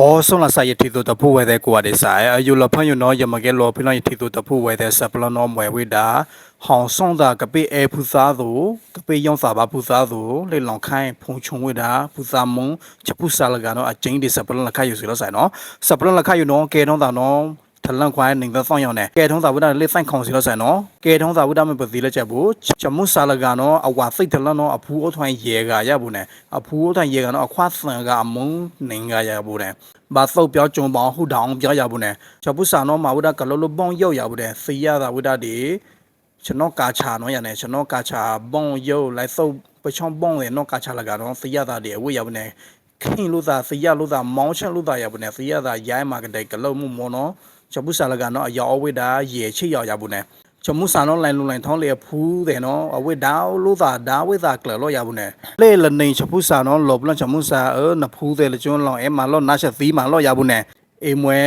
哦，送了啥也提到的不为的过的啥，有了朋友呢也没给老朋友也提到的不为的啥，不然呢没为的，好送的个被爱菩萨度，个被用啥吧菩萨度，你老看碰穷为的菩萨梦，就菩萨了个喏，啊真的啥不能了看有谁了噻喏，啥不能了看有喏，给喏的喏。 ထလန်ခွိုင်းနေတဲ့ဆောင်ရောင်းနေကဲထုံးသာဝဒလေးဆိုင်ခေါင်စီလို့ဆိုင်နော်ကဲထုံးသာဝဒမပစီလက်ချက်ဘူးချမှုဆာလကနော်အဝါစိတ်ထလန်နော်အဖူးအထွိုင်းရေကရဘူးနဲ့အဖူးအထွိုင်းရေကနော်အခွားဆန်ကအမုံနေကရဘူးနဲ့ဘာသုတ်ပြောကြုံပေါင်းဟူတောင်ပြောရဘူးနဲ့ချပုဆာနော်မဝဒကလောလဘောင်းရောက်ရဘူးတဲ့စီရသာဝဒဒီကျွန်တော်ကာချာနော်ရနေကျွန်တော်ကာချာဘောင်းရုပ်လိုက်သုတ်ပချောင်းဘောင်းရဲ့နော်ကာချာလကနော်စီရသာဒီအဝတ်ရဘူးနဲ့ခင်လို့သာစီရလို့သာမောင်းချက်လို့သာရဘူးနဲ့စီရသာရိုင်းမှာကတဲ့ကလုံးမှုမောနော် ချမှုဆာလကနော်အယောအဝိဒါရေချိရောက်ရဘူးနဲ့ချမှုဆာနော်လိုင်လုံလိုင်ထောင်းလေဖူးတယ်နော်အဝိဒါလို့သာဒါဝိသာကလလို့ရဘူးနဲ့လေလနေချမှုဆာနော်လောပလချမှုဆာအနဖူးတယ်လကျွန်းလောင်အဲမလောနာချက်သီးမလောရဘူးနဲ့ အေမွဲ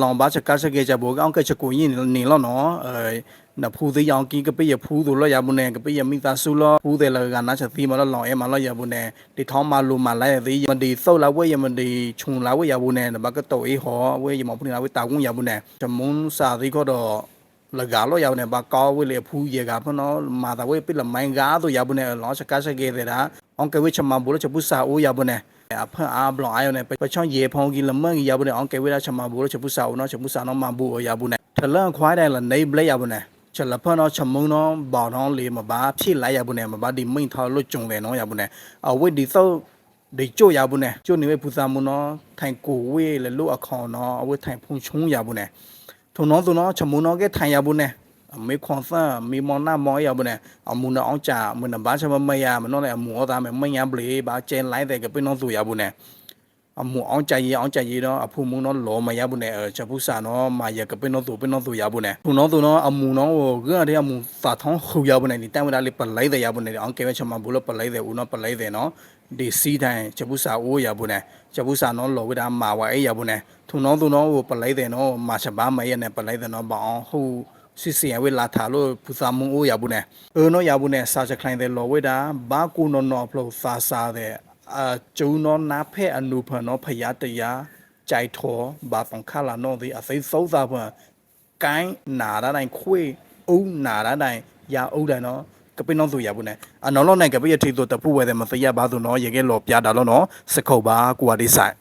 လောင်ပါချက်ကားချက်ကြဘောကောင်းကချက်ကိုရင်နေလောနော်အဲနဖူးသေးအောင်ကီကပိရဖူးတို့လောရဘူးနဲ့ကပိရမိသားစုလောဖူးတယ်လကနာချက်သီးမလောလောင်အဲမလောရဘူးနဲ့ဒီထောင်းမလိုမလိုက်သေးမဒီသုတ်လာဝဲရမဒီခြုံလာဝဲရဘူးနဲ့ဘကတော့အေးဟောဝဲရမဖုန်လာဝဲတာကွန်ရဘူးနဲ့ချမွန်စာသေးကတော့လကာလို့ရောက်နေပါကောဝေလေဖူးရေကဖနော်မာတာဝေပိလမိုင်းကားတို့ရဘူးနေလောစကားစကေတဲ့တာအောင်ကဝေချမဘူလို့ချပူစာအိုးရဘူးနေ အဖန်အားဘလောင်အာယုန်နေပချောင်းရေဖုံးကြီးလမန်ကြီးရဘူးနေအောင်ကဝေလာချမဘူလို့ချပူစာအိုးနော်ချပူစာနော်မဘူရဘူးနေထလန်ခွိုင်းတယ်လနေဘလေရဘူးနေချလဖနော်ချမုံနော်ဘောင်နော်လေးမပါဖြစ်လိုက်ရဘူးနေမပါဒီမိန်ထော်လို့ကြုံတယ်နော်ရဘူးနေအဝေဒီသောဒီကြို့ရဘူးနေကြို့နေဝေပူစာမနော်ထိုင်ကိုဝေလေလို့အခေါင်နော်အဝေထိုင်ဖုန်ချုံရဘူးနေထုံနောသူနောချမုံနောကထိုင်ရဘူးနဲ့အ မေခွန်ဆာမေမောနာမောရဘူးနဲ့အမူနောအောင်ချာမနဘာချမမရမနောလည်းအမူဩသားမယ်မညာပလေဘာကျန်လိုက်တဲ့ကပင်းနောသူရဘူးနဲ့အမူအောင်ချာရီအောင်ချာရီတော့အဖူမုံနောလောမရဘူးနဲ့ချပူစာနောမာရကပင်းနောသူပင်းနောသူရဘူးနဲ့ထုံနောသူနောအမူနောကတဲ့အမူသာထောင်းခူရဘူးနဲ့ဒီတန်ဝဒလေးပလိုက်တဲ့ရဘူးနဲ့အောင်ကဲချမဘူးလို့ပလိုက်တဲ့ဦးနောပလိုက်တဲ့နော်ဒီစီတိုင်းချပူစာအိုးရဘူးနဲ့ချပူစာနောလောဝဒမာဝအဲ့ရဘူးနဲ့ထုံနောသူနောကိုပလိုက်တဲ့နော်မာချဘာမရနဲ့ပလိုက်တဲ့နော်ဘောင်းဟူ စစ်စင်ဝေလာထာလို့ပူစာမုံအိုးရဘူးနဲ့အဲနော်ရဘူးနဲ့စာချခိုင်တဲ့လောဝေတာဘာကူနော်နော်ဖလို့စာစာတဲ့အာကျုံနော်နာဖဲအနုဖနော်ဖယားတရားကြိုက်ထောဘာဖန်ခလာနော်ဒီအသိသောသာဖန်ကိုင်းနာရတိုင်းခွေအုံနာရတိုင်းရာအုံတယ်နော်ကပိနောသူရဘူးနဲ့အနော်လောနိုင်ကပိရထိတို့တပူဝဲတဲ့မသိရပါသူနော်ရေကဲလောပြတာလို့နော်စခုတ်ပါကိုဝဒီဆိုင်